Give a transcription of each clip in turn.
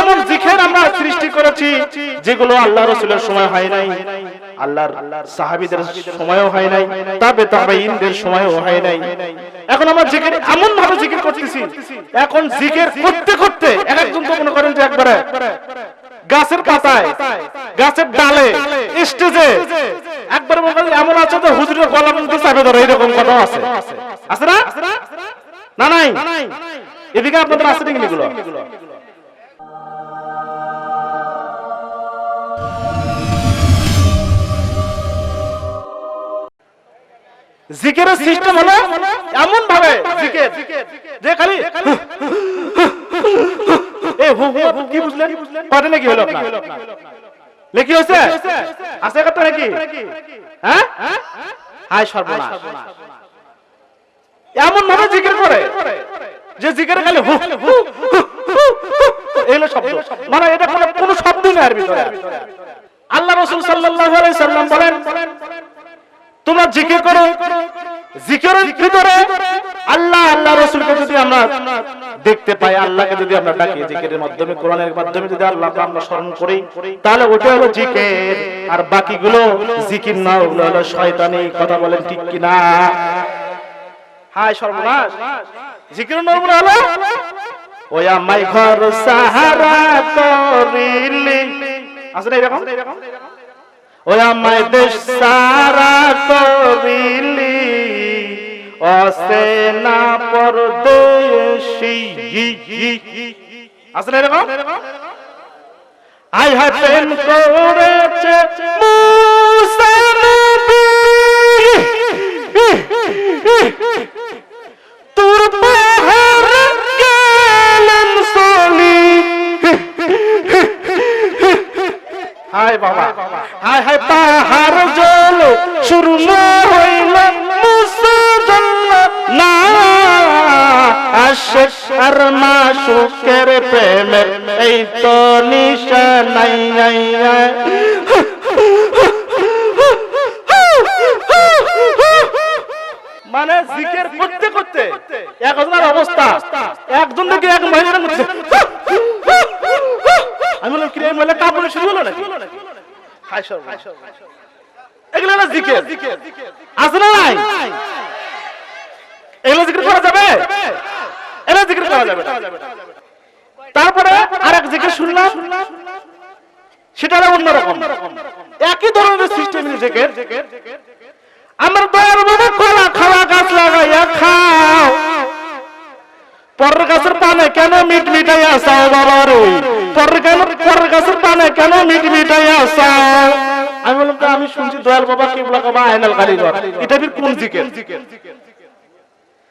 এমন জিকের আমরা সৃষ্টি করেছি, যেগুলো আল্লাহ রসুলের সময় হয় নাই। আল্লাহর সাহাবিদের সময়ও হয় নাই, তবে তবে ইনদের সময়ও হয় নাই। এখন আমরা জিকির এমন ভাবে জিকির করতেছি, এখন জিকির করতে করতে এক একজন তো মনে করেন যে একবারে গাছের পাতায়, গাছের ডালে, স্টেজে, একবার মনে করেন এমন আছে যে হুজুরের গলা পর্যন্ত চাপে ধরে এরকম কথা আছে। আছে না? না নাই? এদিকে আপনাদের আছে নাকি এগুলো? জিকেরের সিস্টেম হলো এমন ভাবে জিকের যে খালি এ হু হু কি বুঝলেন? কয়টা নাকি হলো আপনার? লেখি হয়েছে? আছে একটা নাকি? হ্যাঁ? হাই সর্বনাশ। এমন ভাবে জিকির করে যে জিকির খালি হু হু, এগুলো শব্দ। মানে এটা কোনো কোনো শব্দ নেই এর ভিতরে। আল্লাহ রাসূল সাল্লাল্লাহু আলাইহি সাল্লাম বলেন তোমরা জিকির করো। জিকিরের ভিতরে আল্লাহ আল্লাহ রাসূলকে যদি আমরা দেখতে পাই, আল্লাহকে যদি আমরা ডাকি, জিকিরের মাধ্যমে, কোরআনের মাধ্যমে যদি আল্লাহকে আমরা স্মরণ করি, তাহলে ওটা হলো জিকির। আর বাকিগুলো জিকির না ওগুলো হলো শয়তানি কথা বলেন ঠিক কি না? হায় সর্বনাশ! জিকির নরমুনা হলো ওই আমাই ঘর সাহারা করিলি। আসলে এরকম? ওই আমায় দেশ সারা কবিলি অসেনা পরদেশি আসলে এরকম? আই হাই প্রেম করেছে মুসা মাসুকের প্রেমের এই তো নিশানাই, আই আই। মানে জিকের করতে করতে একজনের অবস্থা। একজন থেকে এক মহিলার মধ্যে। আমি বললাম, কিরে মহিলা কাপড়ে শুরু হলো নাকি? হায় সর্বনাশ। এগুলো হলো জিকের। আছে না নাই? এগুলো জিকির করা যাবে? জিকির করা যাবে তারপরে আরেক জিকির শুনলাম সেটা অন্যরকম। একই ধরনের সিস্টেম আমার দয়ার বাবা কলা খাওয়া গাছ লাগাইয়া খাও। পরের গাছের পানে কেন মিট মিটাই আসাও বাবা রে? পরের কেন পরের গাছের পানে কেন মিট মিটাই আসাও আমি বললাম আমি শুনছি দয়াল বাবা কি বলা বাবা আয়নাল কারিগর এটা কোন জিকের?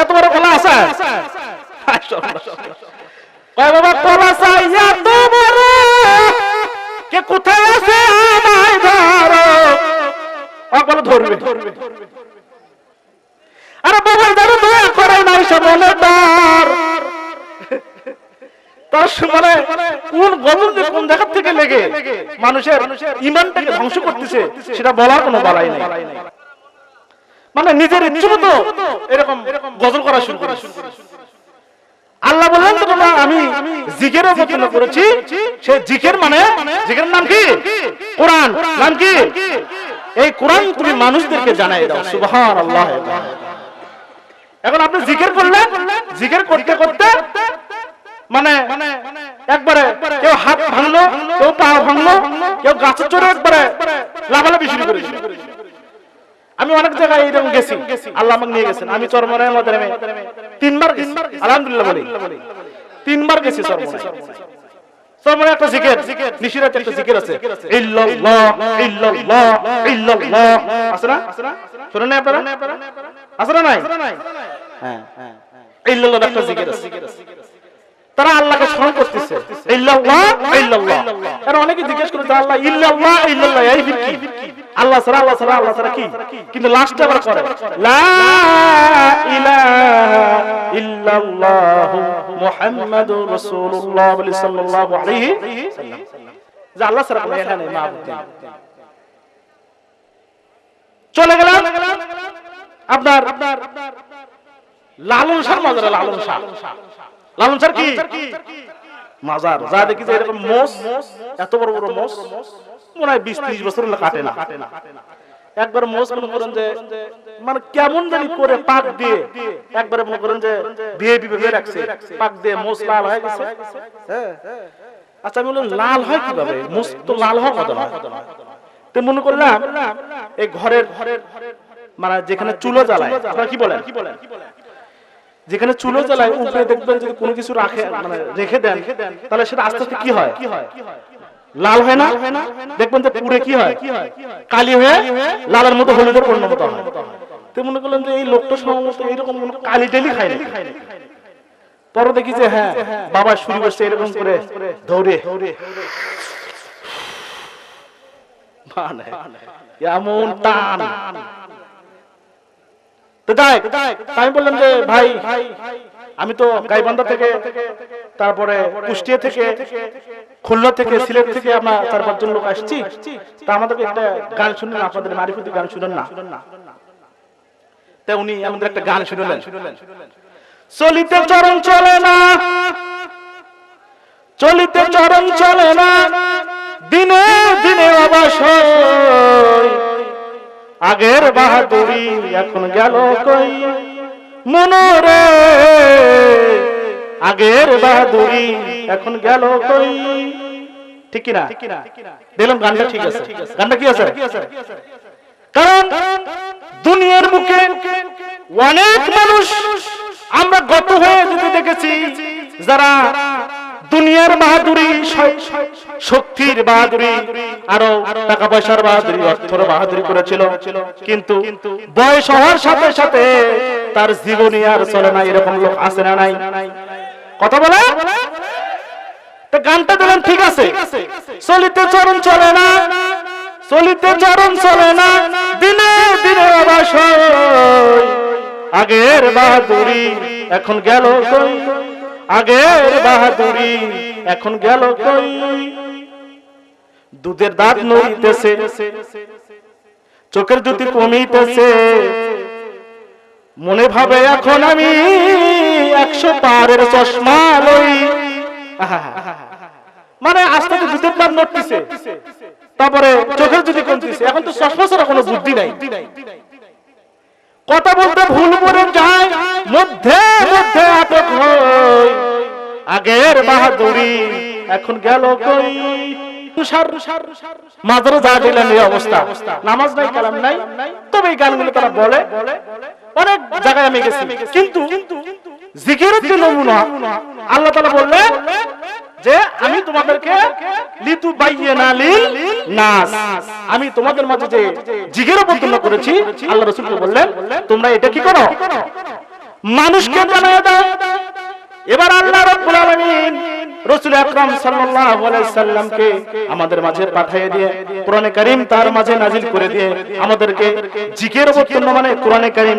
এত কলা আছে? কয় বাবা, কলা কে কোথায় আছে আমায় ধরো? অকল ধরবে। আরে বাবা দয়া করে নাই তার মানে কোন যে কোন জায়গা থেকে লেগে মানুষের ইমানটাকে ধ্বংস করতেছে, সেটা বলার কোনো বালাই নেই। মানে নিজের ইচ্ছে মতো এরকম গজল করা শুরু করে আল্লাহ বললেন তো তোমরা আমি জিকের অবতীর্ণ করেছি। সে জিকের মানে জিকের নাম কি? কোরআন। নাম কি? এই কোরআন তুমি মানুষদেরকে জানাই দাও। সুবহান আল্লাহ এখন আপনি জিকের করলেন? জিকের করতে করতে মানে একবারে কেউ হাত ভাঙলো কেউ পা ভাঙলো কেউ গাছের চড়ে একবারে লাফালাফি শুরু করে। আমি অনেক জায়গায় এরকম গেছি। আল্লাহ আমাকে নিয়ে গেছেন। আমি চরমনের মধ্যে তিনবার আলহামদুলিল্লাহ বলি। তিনবার গেছি চরমনে একটা আছে। তারা আল্লাহকে স্মরণ করতেছে। অনেকে জিজ্ঞেস করে আল্লাহ, ইল্লাল্লাহ ইল্লাল্লাহ, এই আল্লাহ ছাড়া আল্লাহ ছাড়া আল্লাহ ছাড়া কি? কিন্তু লাস্টে আবার করে। লা ইলাহা ইল্লাল্লাহ মুহাম্মাদুর রাসূলুল্লাহ সাল্লাল্লাহু আলাইহি সাল্লাম। যে আল্লাহ নেই চলে গেলাম আপনার লালন শাহ মাজারে লালন শাহ। লালন শাহ কি? মাজার। যা দেখি যে এরকম মোষ, এত বড় বড় মোষ। মনে হয় বিশ, ত্রিশ বছর কাটে না। একবার মনে করেন যে মানে কেমন জানি করে পাক দিয়ে, একবারে মনে করেন যে রাখছে। পাক দিয়ে হয়ে গেছে। আচ্ছা আমি বললাম, লাল হয় কীভাবে? তো লাল তো মনে করলাম, এই ঘরের ঘরের মানে যেখানে চুলো জ্বালায়, আপনারা কি বলেন? যেখানে চুলো জ্বালায়, উপরে দেখবেন যদি কোনো কিছু রাখে মানে রেখে দেন, তাহলে সেটা আস্তে আস্তে কি হয়? লাল হয় না? দেখবেন যে পুরে কি হয়? কালি হয়ে লালের মতো হলুদের পরিণত হয়। তো মনে করলেন যে এই লোকটা সম্ভবত এইরকম কোনো কালি টেলি খায় না পরে দেখি যে হ্যাঁ বাবা শুরু করছে এরকম করে দৌড়ে মানে এমন টান। আমি বললাম যে ভাই আমি তো গাইবান্ধা থেকে তারপরে কুষ্টিয়া থেকে খুলনা থেকে সিলেট থেকে আমরা চার পাঁচজন লোক আসছি। তা আমাদেরকে একটা গান শুনলেন আপনাদের মারিফতি গান শুনেন না। তা উনি আমাদের একটা গান শুনলেন। চলিতে চরণ চলে না। চলিতে চরণ চলে না। দিনে দিনে অবসর। আগের বাহাদুরি এখন গেল কই? মনোরে। আগের বাহাদুরি এখন গেল কই? ঠিক কিনা? দেখলাম গানটা ঠিক আছে। গানটা কি আছে? কারণ দুনিয়ার মুখে অনেক মানুষ আমরা গত হয়ে যেতে দেখেছি যারা দুনিয়ার বাহাদুরি শক্তির বাহাদুরি আরও টাকা পয়সার বাহাদুরি অর্থর বাহাদুরি করেছিল। কিন্তু বয়স হওয়ার সাথে সাথে তার জীবনী আর চলে না এরকম লোক আছে না নাই? কথা বলে? গানটা দিলেন ঠিক আছে। চলিতে চরণ চলে না। চলিতে চরণ চলে না। দিনে দিনে অবসর। আগের বাহাদুরি এখন গেল কই? আগের বাহাদুরি এখন গেল কই? দুধের দাঁত নড়িতেছে। চোখের জ্যোতি কমিতেছে মনে ভাবে এখন আমি একশো পারের চশমা লই। মানে আস্তে আস্তে দুধের দাঁত নড়তেছে। তারপরে চোখের জ্যোতি কমতেছে এখন তো চশমা ছাড়া কোনো বুদ্ধি নাই। কথা বলতে ভুল করে যায়, মধ্যে মধ্যে আটক হই আগের বাহাদুরি এখন গেল কই? মাদারে যা দিলেন এই অবস্থা। নামাজ নাই, কালাম নাই। তবে এই গানগুলো তারা বলে। অনেক জায়গায় আমি গেছি। কিন্তু জিকিরের যে নমুনা, আল্লাহ বললেন যে আমি তোমাদেরকে লিতু বাইয়ে না লিল নাস। আমি তোমাদের মাঝে যে জিগের অবতীর্ণ করেছি, আল্লাহ রাসূলকে বললেন, তোমরা এটা কি করো? মানুষকে জানায় দাও। এবার আল্লাহ রাব্বুল আলামিন রাসূল আকরাম সাল্লাল্লাহু আলাইহি সাল্লামকে আমাদের মাঝে পাঠিয়ে দিয়ে, কোরআনে কারীম তার মাঝে নাজিল করে দিয়ে, আমাদেরকে জিকির অবতীর্ণ মানে কোরআনে কারীম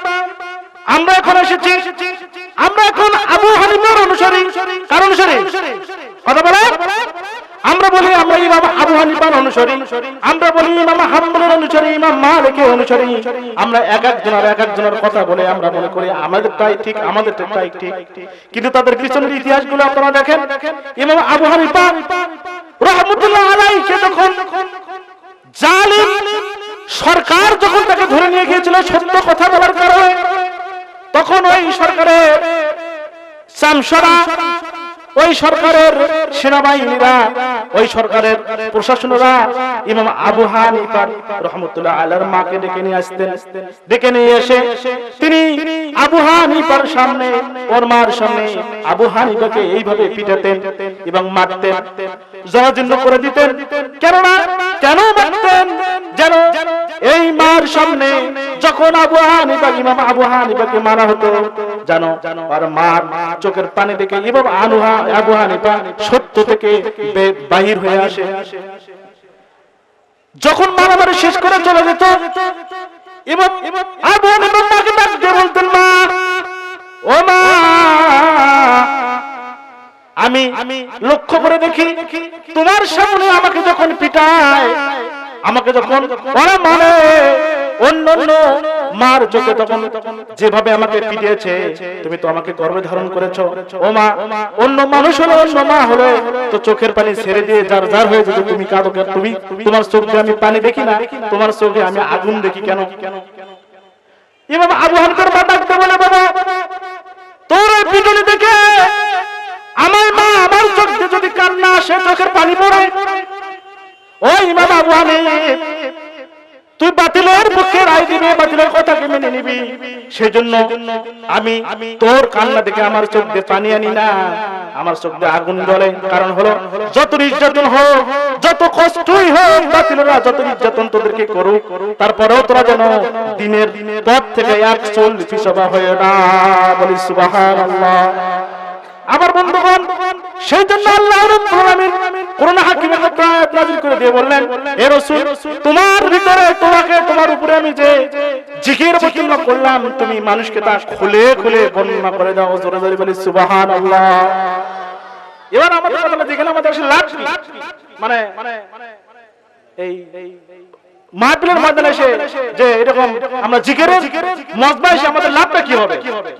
আমরা এখন এসেছি, আমরা এখন আবু হানিফার অনুসারী, কার অনুসারী? কথা বলে। আমরা বলি আমরা ইমাম আবু হানিফার অনুসারী, আমরা বলি ইমাম হাম্বলের অনুসারী, ইমাম মালিকের অনুসারী। আমরা এক একজনের এক একজনের কথা বলে আমরা মনে করি আমাদেরটাই ঠিক আমাদেরটাই ঠিক। কিন্তু তাদের পিছনের ইতিহাসগুলো আপনারা দেখেন। ইমাম আবু হানিফা রহমতুল্লাহ আলাইকে যখন জালিম সরকার যখন তাকে ধরে নিয়ে গিয়েছিল সত্য কথা বলার কারণে তখন ওই সরকারের শামসরা ওই সরকারের সেনাবাহিনীরা, ওই সরকারের প্রশাসনরা, ইমাম আবু হানিফা রহমতুল্লাহ আলার মাকে ডেকে নিয়ে আসতেন। ডেকে নিয়ে এসে তিনি আবু হানিফার সামনে, ওর মার সামনে আবু হানিফাকে এইভাবে পিটাতেন এবং মারতেন। জরাজীর্ণ করে দিতেন। কেননা, কেন মারতেন? যেন এই মার সামনে যখন আবু হানিফা, ইমাম আবু হানিফাকে মারা হতো, জানো আর মার চোখের পানি দেখে ইমাম আনুহা, আবু হানিফা সত্য থেকে বাহির হয়ে আসে। যখন মারামারি শেষ করে চলে যেত এবং আবু হানিফা বলতেন, মা, ও মা, আমি আমি লক্ষ্য করে দেখি, তোমার সামনে আমাকে যখন পিটায়, আমাকে যখন ওরা মানে অন্য অন্য মার চোখে তখন যেভাবে আমাকে পিটিয়েছে তুমি তো আমাকে গর্বে ধারণ করেছ। ও মা অন্য মানুষ হলে অন্য মা হলে তো চোখের পানি ছেড়ে দিয়ে যার যার হয়ে যেত তুমি কাঁদো তুমি তোমার চোখে আমি পানি দেখি না তোমার চোখে আমি আগুন দেখি কেন? এবার আবু হানকার মা ডাকতে বলে বাবা তোর পিটুনি দেখে আমার মা আমার চোখ দিয়ে যদি কান্না আসে চোখের পানি পড়ে। ওই ইমাম আবু হানিফ তুই বাতিলের পক্ষে রায় দিবি, বাতিলের কথাকে মেনে নিবি। সেজন্য আমি তোর কান্না দেখে আমার চোখ দিয়ে পানি আনি না। আমার চোখ দিয়ে আগুন জ্বলে। কারণ হলো, যত নির্যাতন হোক, যত কষ্টই হোক, বাতিলরা যত নির্যাতন তোদেরকে করুক, তারপরেও তোরা যেন দিনের পথ থেকে এক চল পিছবা হয়ে না বলি সুবহানাল্লাহ। আমার বন্ধুগণ সেই জন্য আল্লাহ রাব্বুল আলামিন কোরআন হাকিমের মধ্যে আয়াত নাযিল করে দিয়ে বললেন হে রাসূল, তোমার ভিতরে তোমাকে, তোমার উপরে আমি যে জিকির অবতীর্ণ করলাম, তুমি মানুষকে তা খুলে খুলে বর্ণনা করে দাও, জোরে জোরে বলি, সুবহানাল্লাহ এবার আমাদের কথা আমাদের আসলে লাভ? মানে এই মাহফিলের এসে যে এরকম আমরা জিকিরের মজবা এসে আমাদের লাভটা কি হবে